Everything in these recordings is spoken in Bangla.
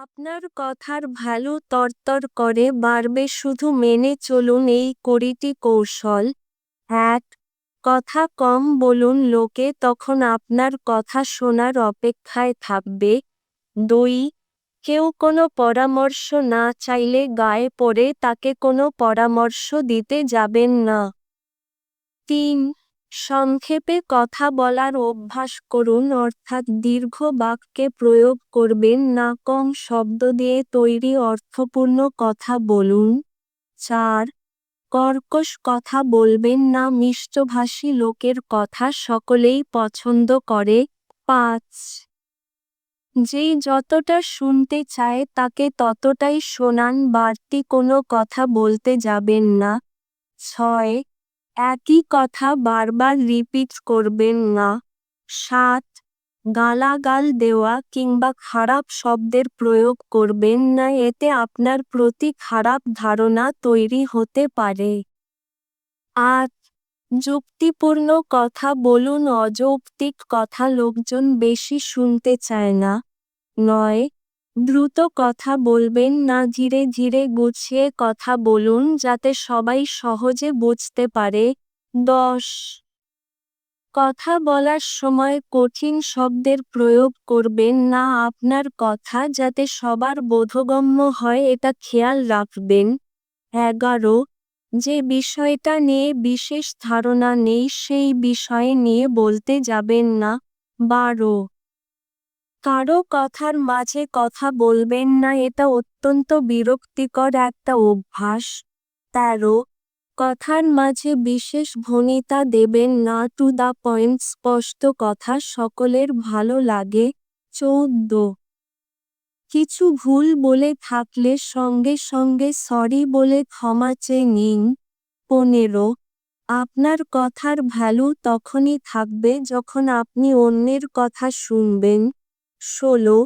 আপনার কথার ভ্যালু তরতর করে বাড়বে শুধু মেনে চলুন এই কুড়িটি কৌশল। এক, কথা কম বলুন লোকে তখন আপনার কথা শোনার অপেক্ষায় থাকবে। দুই, কেউ কোনো পরামর্শ না চাইলে গায়ে পড়ে তাকে কোনো পরামর্শ দিতে যাবেন না। তিন সংক্ষেপে কথা বলার অভ্যাস করুন, অর্থাৎ দীর্ঘ বাক্যে প্রয়োগ করবেন, না কম শব্দ দিয়ে তৈরি অর্থপূর্ণ কথা বলুন। চার, কর্কশ কথা বলবেন, না মিষ্টভাষী লোকের কথা সকলেই পছন্দ করে। পাঁচ, যে যতটা শুনতে চায় তাকে ততটাই শোনান, বাড়তি কোনো কথা বলতে যাবেন না। ছয় একই কথা বারবার রিপিট করবেন না। সাত, গালাগাল দেওয়া কিংবা খারাপ শব্দের প্রয়োগ করবেন না, এতে আপনার প্রতি খারাপ ধারণা তৈরি হতে পারে। আট, যুক্তিপূর্ণ কথা বলুন, অযৌক্তিক কথা লোকজন বেশি শুনতে চায় না। নয় দ্রুত কথা বলবেন না, ধীরে ধীরে গুছিয়ে কথা বলুন যাতে সবাই সহজে বুঝতে পারে। দশ। কথা বলার সময় কঠিন শব্দের প্রয়োগ করবেন না, আপনার কথা যাতে সবার বোধগম্য হয় এটা খেয়াল রাখবেন। এগারো। যে বিষয়টা নিয়ে বিশেষ ধারণা নেই, সেই বিষয়ে নিয়ে বলতে যাবেন না। বারো। কারও কথার মাঝে কথা বলবেন না, এটা অত্যন্ত বিরক্তিকর একটা অভ্যাস। তেরো, কথার মাঝে বিশেষ ভনিতা দেবেন না টু দ্য পয়েন্ট স্পষ্ট কথা সকলের ভালো লাগে। চৌদ্দ, কিছু ভুল বলে থাকলে সঙ্গে সঙ্গে সরি বলে ক্ষমা চেয়ে নিন। পনেরো, আপনার কথার ভ্যালু তখনই থাকবে যখন আপনি অন্যের কথা শুনবেন। ষোলো,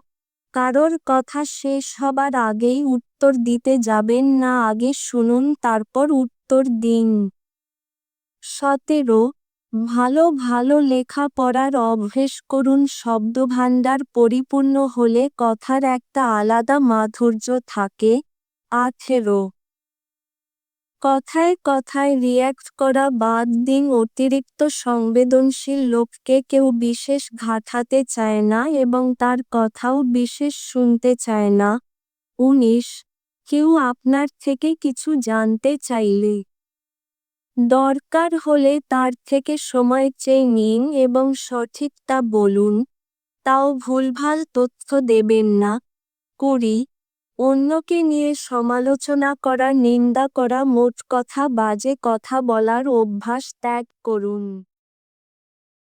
কারোর কথা শেষ হবার আগেই উত্তর দিতে যাবেন না, আগে শুনুন, তারপর উত্তর দিন। সতেরো, ভালো ভালো লেখা পড়ার অভ্যেস করুন, শব্দভাণ্ডার পরিপূর্ণ হলে কথার একটা আলাদা মাধুর্য থাকে। আঠেরো কথায় কথায় রিয়্যাক্ট করা বাদ দিন অতিরিক্ত সংবেদনশীল লোককে কেউ বিশেষ ঘাটাতে চায় না এবং তার কথাও বিশেষ শুনতে চায় না। উনিশ, কেউ আপনার থেকে কিছু জানতে চাইলে। দরকার হলে তার থেকে সময় চেয়ে নিন এবং সঠিকটা বলুন। তাও ভুলভাল তথ্য দেবেন না। কুড়ি অন্যকে নিয়ে সমালোচনা করা নিন্দা করা মোট কথা বাজে কথা বলার অভ্যাস ত্যাগ করুন।